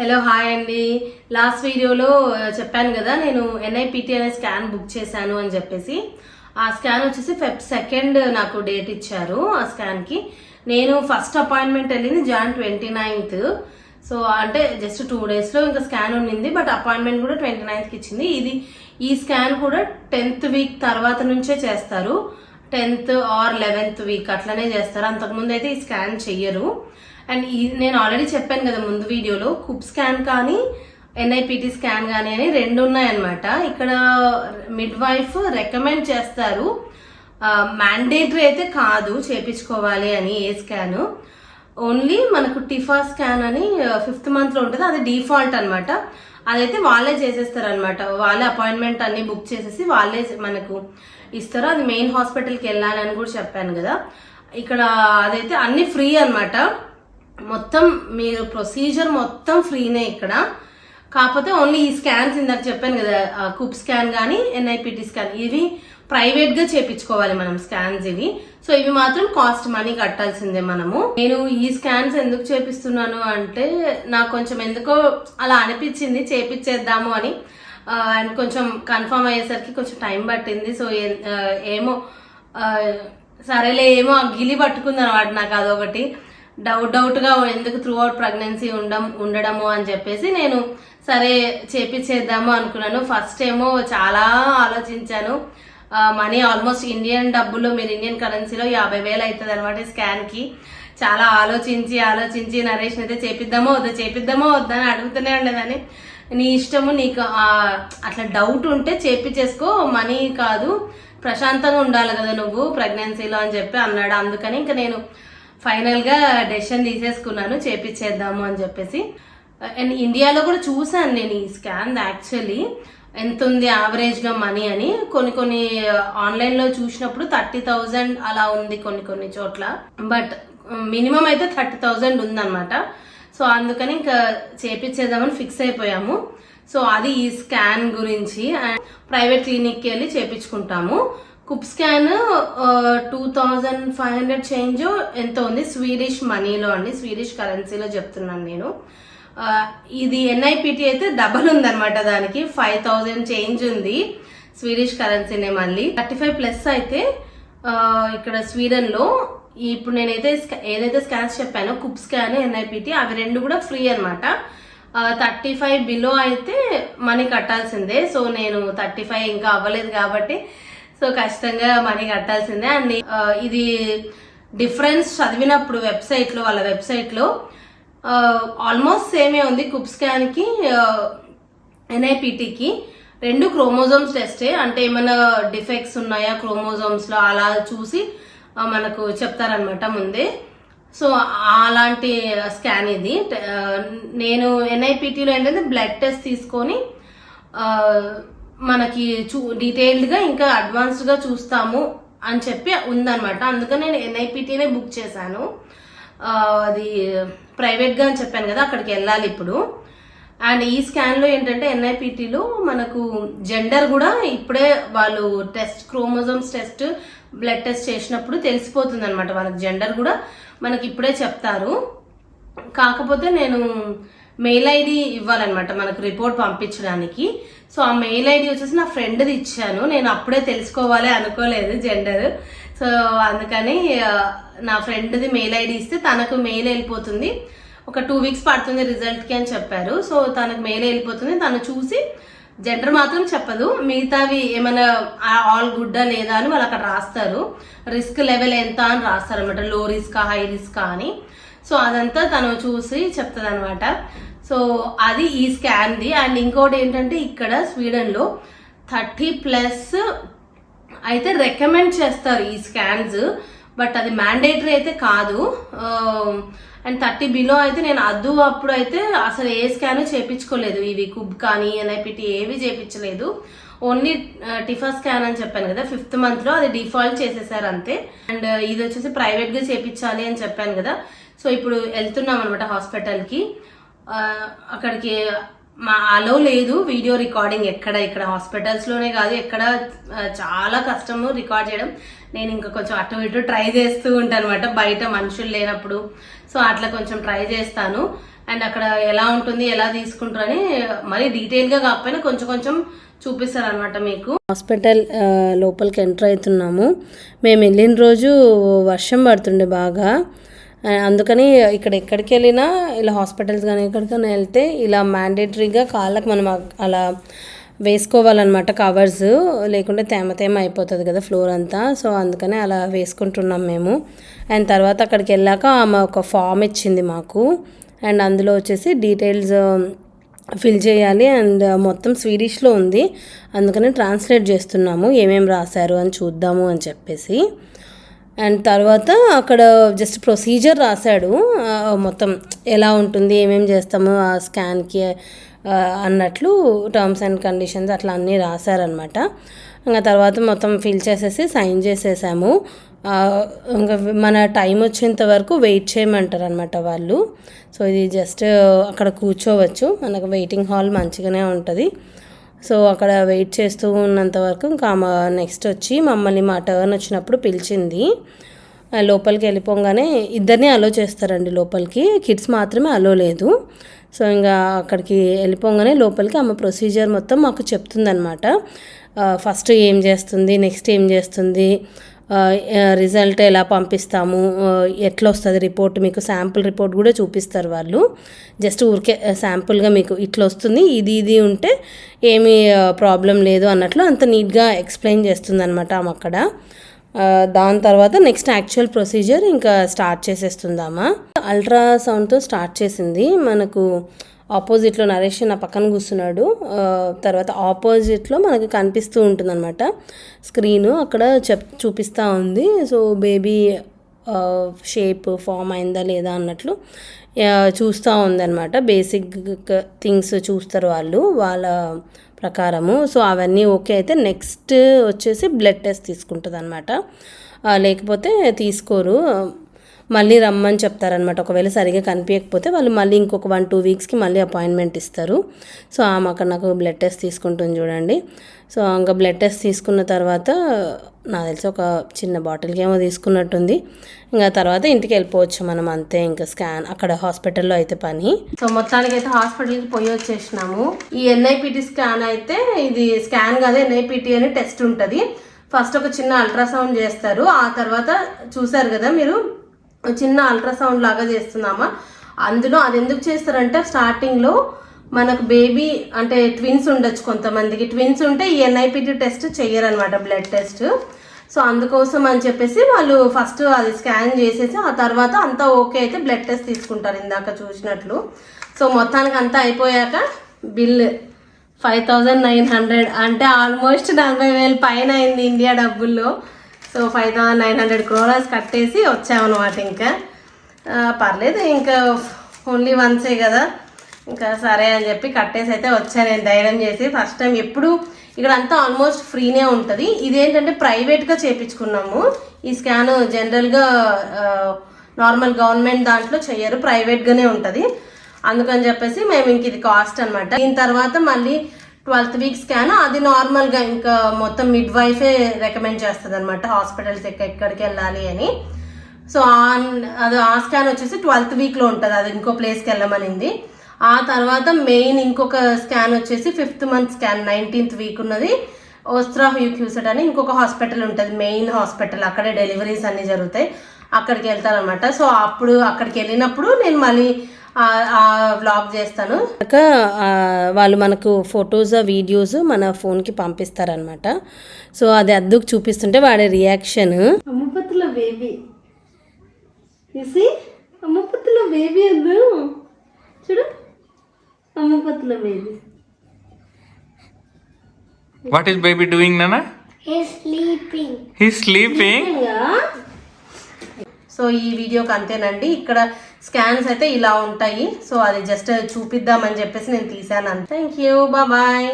Hello hi అండి. Last వీడియోలో చెప్పాను కదా నేను ఎన్ఐపిటి అనే స్కాన్ బుక్ చేశాను అని చెప్పేసి. ఆ స్కాన్ వచ్చేసి ఫెబ్ సెకండ్ నాకు డేట్ ఇచ్చారు ఆ స్కాన్కి. నేను ఫస్ట్ అపాయింట్మెంట్ వెళ్ళింది జాన్ ట్వంటీ నైన్త్. సో అంటే జస్ట్ టూ డేస్లో ఇంకా స్కాన్ ఉండింది బట్ అపాయింట్మెంట్ కూడా ట్వంటీ నైన్త్కి ఇచ్చింది. ఇది ఈ స్కాన్ కూడా టెన్త్ వీక్ తర్వాత నుంచే చేస్తారు. టెన్త్ ఆర్ లెవెన్త్ వీక్ అట్లనే చేస్తారు. అంతకుముందు అయితే ఈ స్కాన్ చెయ్యరు. అండ్ ఈ నేను ఆల్రెడీ చెప్పాను కదా ముందు వీడియోలో కుప్ స్కాన్ కానీ ఎన్ఐపిటి స్కాన్ కానీ అని రెండు ఉన్నాయన్నమాట. ఇక్కడ మిడ్ వైఫ్ రికమెండ్ చేస్తారు. మ్యాండేటరీ అయితే కాదు చేపించుకోవాలి అని ఏ స్కాన్. ఓన్లీ మనకు టిఫా స్కాన్ అని ఫిఫ్త్ మంత్లో ఉంటుంది అది డిఫాల్ట్ అనమాట అదైతే వాళ్ళే చేసేస్తారు అనమాట వాళ్ళే అపాయింట్మెంట్ అన్ని బుక్ చేసేసి వాళ్ళే మనకు ఇస్తారు అది మెయిన్ హాస్పిటల్కి వెళ్ళాలని కూడా చెప్పాను కదా. ఇక్కడ అదైతే అన్ని ఫ్రీ అనమాట మొత్తం మీరు ప్రొసీజర్ మొత్తం ఫ్రీనే ఇక్కడ. కాకపోతే ఓన్లీ ఈ స్కాన్స్ ఇందాక చెప్పాను కదా కుప్ స్కాన్ కానీ ఎన్ఐపిటి స్కాన్ ఇవి ప్రైవేట్గా చేపించుకోవాలి మనం స్కాన్స్ ఇవి. సో ఇవి మాత్రం కాస్ట్ మనీ కట్టాల్సిందే మనము. నేను ఈ స్కాన్స్ ఎందుకు చేపిస్తున్నాను అంటే నాకు కొంచెం ఎందుకో అలా అనిపించింది చేపించేద్దాము అని. అండ్ కొంచెం కన్ఫర్మ్ అయ్యేసరికి కొంచెం టైం పట్టింది. సో ఏమో సరేలే ఏమో గిలి పట్టుకుంది అనమాట నాకు అదొకటి. డౌట్ డౌట్గా ఎందుకు త్రూ అవుట్ ప్రెగ్నెన్సీ ఉండం ఉండడము అని చెప్పేసి నేను సరే చేపించేద్దాము అనుకున్నాను. ఫస్ట్ ఏమో చాలా ఆలోచించాను. మనీ ఆల్మోస్ట్ ఇండియన్ డబ్బులు మీరు ఇండియన్ కరెన్సీలో యాభై వేలు అవుతుంది అనమాట స్కాన్కి. చాలా ఆలోచించి ఆలోచించి నరేష్ని అయితే చేపిద్దామో వద్దా చేపిద్దామో వద్దా అని అడుగుతూనే ఉండేదాన్ని. నీ ఇష్టము నీకు అట్లా డౌట్ ఉంటే చేపించేసుకో మనీ కాదు ప్రశాంతంగా ఉండాలి కదా నువ్వు ప్రెగ్నెన్సీలో అని చెప్పి అన్నాడు. అందుకని ఇంకా నేను ఫైనల్గా డెసిషన్ తీసేసుకున్నాను చేపించేద్దాము అని చెప్పేసి. అండ్ ఇండియాలో కూడా చూశాను నేను ఈ స్కాన్ యాక్చువల్లీ. ఎంత ఉంది యావరేజ్గా మనీ అని. కొన్ని కొన్ని ఆన్లైన్లో చూసినప్పుడు థర్టీ థౌజండ్ అలా ఉంది కొన్ని కొన్ని చోట్ల. బట్ మినిమం అయితే థర్టీ థౌజండ్ ఉందన్నమాట. సో అందుకని ఇంకా చేపించేద్దామని ఫిక్స్ అయిపోయాము. సో అది ఈ స్కాన్ గురించి ప్రైవేట్ క్లినిక్కి వెళ్ళి చేపించుకుంటాము కుప్ scan two thousand five hundred change ఎంత ఉంది? స్వీడిష్ మనీలో అండి. స్వీడిష్ కరెన్సీలో చెప్తున్నాను నేను. ఇది ఎన్ఐపిటి అయితే డబల్ ఉందన్నమాట దానికి. ఫైవ్ థౌజండ్ చేంజ్ ఉంది స్వీడిష్ కరెన్సీనే మళ్ళీ. థర్టీ ఫైవ్ ప్లస్ అయితే ఇక్కడ స్వీడన్లో ఇప్పుడు నేనైతే ఏదైతే స్కాన్స్ చెప్పానో కుప్ స్కాన్ ఎన్ఐపిటి అవి రెండు కూడా ఫ్రీ అనమాట థర్టీ ఫైవ్ బిలో అయితే మనీ కట్టాల్సిందే. సో నేను థర్టీ ఫైవ్ ఇంకా అవ్వలేదు కాబట్టి సో ఖచ్చితంగా మనీ కట్టాల్సిందే. అండ్ ఇది డిఫరెన్స్ చదివినప్పుడు వెబ్సైట్లో వాళ్ళ వెబ్సైట్లో ఆల్మోస్ట్ సేమే ఉంది కుప్ స్కాన్కి ఎన్ఐపిటికి. రెండు క్రోమోజోమ్స్ టెస్టే. అంటే ఏమైనా డిఫెక్ట్స్ ఉన్నాయా క్రోమోజోమ్స్లో? అలా చూసి మనకు చెప్తారనమాట ముందే. సో అలాంటి స్కాన్ ఇది. నేను ఎన్ఐపిటిలో ఏంటంటే బ్లడ్ టెస్ట్ తీసుకొని మనకి చూ డీటెయిల్డ్గా ఇంకా అడ్వాన్స్డ్గా చూస్తాము అని చెప్పి ఉందనమాట అందుకని నేను ఎన్ఐపిటీనే బుక్ చేశాను. అది ప్రైవేట్గా అని చెప్పాను కదా అక్కడికి వెళ్ళాలి ఇప్పుడు. అండ్ ఈ స్కాన్లో ఏంటంటే ఎన్ఐపిటీలో మనకు జెండర్ కూడా ఇప్పుడే వాళ్ళు test chromosomes test blood test చేసినప్పుడు తెలిసిపోతుంది అనమాట వాళ్ళకి జెండర్ కూడా మనకి ఇప్పుడే చెప్తారు. కాకపోతే నేను మెయిల్ ఐడి ఇవ్వాలన్నమాట మనకు రిపోర్ట్ పంపించడానికి. సో ఆ మెయిల్ ఐడి వచ్చేసి నా ఫ్రెండ్ది ఇచ్చాను. నేను అప్పుడే తెలుసుకోవాలి అనుకోలేదు జెండర్. సో అందుకని నా ఫ్రెండ్ది మెయిల్ ఐడి ఇస్తే తనకు మెయిల్ వెళ్ళిపోతుంది. ఒక టూ వీక్స్ పడుతుంది రిజల్ట్కి అని చెప్పారు. సో తనకు మెయిల్ వెళ్ళిపోతుంది. తను చూసి జెండర్ మాత్రం చెప్పదు. మిగతావి ఏమైనా ఆల్ గుడ్డా లేదా అని వాళ్ళు అక్కడ రాస్తారు. రిస్క్ లెవెల్ ఎంత అని రాస్తారు అనమాట లో రిస్కా హై రిస్కా అని. సో అదంతా తను చూసి చెప్తుంది అనమాట సో అది ఈ స్కాన్ది అండ్ ఇంకోటి ఏంటంటే ఇక్కడ స్వీడన్లో థర్టీ ప్లస్ అయితే రికమెండ్ చేస్తారు ఈ స్కాన్స్ బట్ అది మ్యాండేటరీ అయితే కాదు. Um, అండ్ థర్టీ బిలో అయితే నేను అద్దు అప్పుడు అయితే అసలు ఏ స్కాన్ చేపించుకోలేదు. ఇవి కుబ్ కానీ ఎన్ఐపిటి ఏవి చేపించలేదు. ఓన్లీ టిఫా స్కాన్ అని చెప్పాను కదా. ఫిఫ్త్ మంత్లో అది డిఫాల్ట్ చేసేసారు అంతే. అండ్ uh, ఇది వచ్చేసి ప్రైవేట్గా చేపించాలి అని చెప్పాను కదా. సో ఇప్పుడు వెళ్తున్నాం అనమాట హాస్పిటల్కి అక్కడికి మా అలో లేదు వీడియో రికార్డింగ్ ఎక్కడ ఇక్కడ హాస్పిటల్స్లోనే కాదు ఎక్కడ చాలా కష్టము రికార్డ్ చేయడం. నేను ఇంకా కొంచెం అటు ఇటు ట్రై చేస్తూ ఉంటాను అనమాట బయట మనుషులు లేనప్పుడు. సో అట్లా కొంచెం ట్రై చేస్తాను. అండ్ అక్కడ ఎలా ఉంటుంది ఎలా తీసుకుంటారో అని మరీ డీటెయిల్గా కాకపోయినా కొంచెం కొంచెం చూపిస్తారు అనమాట మీకు. హాస్పిటల్ లోపలికి ఎంటర్ అవుతున్నాము. మేము వెళ్ళిన రోజు వర్షం పడుతుండే బాగా. అందుకని ఇక్కడ ఎక్కడికి వెళ్ళినా ఇలా హాస్పిటల్స్ కానీ ఎక్కడికైనా వెళ్తే ఇలా మ్యాండేటరీగా కాళ్ళకి మనం అలా వేసుకోవాలన్నమాట కవర్స్ లేకుంటే తేమ తేమ అయిపోతుంది కదా ఫ్లోర్ అంతా. సో అందుకని అలా వేసుకుంటున్నాం మేము. అండ్ తర్వాత అక్కడికి వెళ్ళాక ఆమె ఒక ఫామ్ ఇచ్చింది మాకు. అండ్ అందులో వచ్చేసి డీటెయిల్స్ ఫిల్ చేయాలి. అండ్ మొత్తం స్వీడిష్లో ఉంది. అందుకని ట్రాన్స్లేట్ చేస్తున్నాము. ఏమేమి రాశారు అని చూద్దాము అని చెప్పేసి. అండ్ తర్వాత అక్కడ జస్ట్ ప్రొసీజర్ రాశాడు మొత్తం ఎలా ఉంటుంది ఏమేమి చేస్తాము ఆ స్కాన్కి అన్నట్లు టర్మ్స్ అండ్ కండిషన్స్ అట్లా అన్నీ రాశారనమాట ఇంకా తర్వాత మొత్తం ఫిల్ చేసేసి సైన్ చేసేసాము. ఇంకా మన టైం వచ్చేంత వరకు వెయిట్ చేయమంటారు అనమాట వాళ్ళు. సో ఇది జస్ట్ అక్కడ కూర్చోవచ్చు మనకు వెయిటింగ్ హాల్ మంచిగానే ఉంటుంది. సో అక్కడ వెయిట్ చేస్తూ ఉన్నంత వరకు ఇంకా ఆమె నెక్స్ట్ వచ్చి మమ్మల్ని మా టర్న్ వచ్చినప్పుడు పిలిచింది. లోపలికి వెళ్ళిపోగానే ఇద్దరిని అలో చేస్తారండి లోపలికి. కిడ్స్ మాత్రమే అలో లేదు. సో ఇంకా అక్కడికి వెళ్ళిపోగానే లోపలికి ఆమె ప్రొసీజర్ మొత్తం మాకు చెప్తుందనమాట ఫస్ట్ ఏం చేస్తుంది నెక్స్ట్ ఏం చేస్తుంది రిజల్ట్ ఎలా పంపిస్తాము? ఎట్లా వస్తుంది రిపోర్ట్ మీకు శాంపుల్ రిపోర్ట్ కూడా చూపిస్తారు వాళ్ళు. జస్ట్ ఊరికే శాంపుల్గా మీకు ఇట్లా వస్తుంది ఇది ఇది ఉంటే ఏమీ ప్రాబ్లం లేదు అన్నట్లు అంత నీట్గా ఎక్స్ప్లెయిన్ చేస్తుంది అనమాట ఆమె అక్కడ. దాని తర్వాత నెక్స్ట్ యాక్చువల్ ప్రొసీజర్ ఇంకా స్టార్ట్ చేసేస్తుందామా? అల్ట్రాసౌండ్తో స్టార్ట్ చేసింది. మనకు ఆపోజిట్లో నరేష్ నా పక్కన కూర్చున్నాడు. తర్వాత ఆపోజిట్లో మనకి కనిపిస్తూ ఉంటుంది అనమాట స్క్రీను అక్కడ చెప్ చూపిస్తూ ఉంది. సో బేబీ షేప్ ఫామ్ అయిందా లేదా అన్నట్లు చూస్తూ ఉందన్నమాట. బేసిక్ థింగ్స్ చూస్తారు వాళ్ళు వాళ్ళ ప్రకారము. సో అవన్నీ ఓకే అయితే నెక్స్ట్ వచ్చేసి బ్లడ్ టెస్ట్ తీసుకుంటుంది అనమాట లేకపోతే తీసుకోరు. మళ్ళీ రమ్మని చెప్తారనమాట ఒకవేళ సరిగా కనిపించకపోతే వాళ్ళు మళ్ళీ ఇంకొక వన్ టూ వీక్స్కి మళ్ళీ అపాయింట్మెంట్ ఇస్తారు. సో ఆమె అక్కడ నాకు బ్లడ్ టెస్ట్ తీసుకుంటుంది చూడండి. సో ఇంకా బ్లడ్ టెస్ట్ తీసుకున్న తర్వాత నాకు తెలిసి ఒక చిన్న బాటిల్కి ఏమో తీసుకున్నట్టుంది. ఇంకా తర్వాత ఇంటికి వెళ్ళిపోవచ్చు మనం అంతే. ఇంకా స్కాన్ అక్కడ హాస్పిటల్లో అయితే పని. సో మొత్తానికి అయితే హాస్పిటల్కి పోయి వచ్చేసినాము. ఈ ఎన్ఐపిటి స్కాన్ అయితే ఇది స్కాన్ కాదు ఎన్ఐపిటి అని టెస్ట్ ఉంటుంది. ఫస్ట్ ఒక చిన్న అల్ట్రాసౌండ్ చేస్తారు. ఆ తర్వాత చూసారు కదా మీరు? చిన్న అల్ట్రాసౌండ్ లాగా చేస్తున్నామా? అందులో అది ఎందుకు చేస్తారంటే స్టార్టింగ్లో మనకు బేబీ అంటే ట్విన్స్ ఉండొచ్చు కొంతమందికి. ట్విన్స్ ఉంటే ఈ ఎన్ఐపిటి టెస్ట్ చేయరనమాట బ్లడ్ టెస్ట్ సో అందుకోసం అని చెప్పేసి వాళ్ళు ఫస్ట్ అది స్కాన్ చేసేసి ఆ తర్వాత అంతా ఓకే అయితే బ్లడ్ టెస్ట్ తీసుకుంటారు ఇందాక చూసినట్లు. సో మొత్తానికి అంతా అయిపోయాక bill five thousand nine hundred అంటే ఆల్మోస్ట్ నలభై వేలు పైన అయింది ఇండియా డబ్బుల్లో. So five thousand nine hundred kroners కట్టేసి వచ్చామన్నమాట ఇంకా. పర్లేదు ఇంకా ఓన్లీ వన్సే కదా. ఇంకా సరే అని చెప్పి కట్టేసి అయితే వచ్చాను నేను ధైర్యం చేసి. ఫస్ట్ టైం ఎప్పుడు ఇక్కడ అంతా ఆల్మోస్ట్ ఫ్రీనే ఉంటుంది. ఇదేంటంటే ప్రైవేట్గా చేపించుకున్నాము. ఈ స్కాన్ జనరల్గా నార్మల్ గవర్నమెంట్ దాంట్లో చేయరు ప్రైవేట్గానే ఉంటుంది. అందుకని చెప్పేసి మేము ఇంక ఇది కాస్ట్ అనమాట దీని తర్వాత మళ్ళీ ట్వెల్త్ వీక్ స్కాన్ అది నార్మల్గా ఇంకా మొత్తం మిడ్ వైఫే రికమెండ్ చేస్తుంది అనమాట హాస్పిటల్స్ ఎక్కడికి వెళ్ళాలి అని. సో ఆన్ అది ఆ స్కాన్ వచ్చేసి ట్వెల్త్ వీక్లో ఉంటుంది అది ఇంకో ప్లేస్కి వెళ్ళమనింది. ఆ తర్వాత మెయిన్ ఇంకొక స్కాన్ వచ్చేసి fifth month scan nineteenth week ఉన్నది ఓస్త్రా హ్యూక్యూసెట్ అని ఇంకొక హాస్పిటల్ ఉంటుంది మెయిన్ హాస్పిటల్ అక్కడే డెలివరీస్ అన్నీ జరుగుతాయి అక్కడికి వెళ్తారనమాట సో అప్పుడు అక్కడికి వెళ్ళినప్పుడు నేను మళ్ళీ వ్లాగ్ చేస్తాను. వాళ్ళు మనకు ఫొటోస్ వీడియోస్ మన ఫోన్కి పంపిస్తారనమాట సో అది అద్దుకు చూపిస్తుంటే వాడి రియాక్షన్ అమ్మపత్తుల బేబీ చూసి అమ్మపత్తుల బేబీ అద్దు చూడు. అమ్మపత్తుల baby What is baby doing, Nana? He's sleeping. He's sleeping. So ఈ వీడియోకి అంతేనండి. ఇక్కడ స్కాన్స్ అయితే ఇలా ఉంటాయి. సో అది జస్ట్ చూపిద్దామని చెప్పేసి నేను తీసాను థ్యాంక్ యూ బాయ్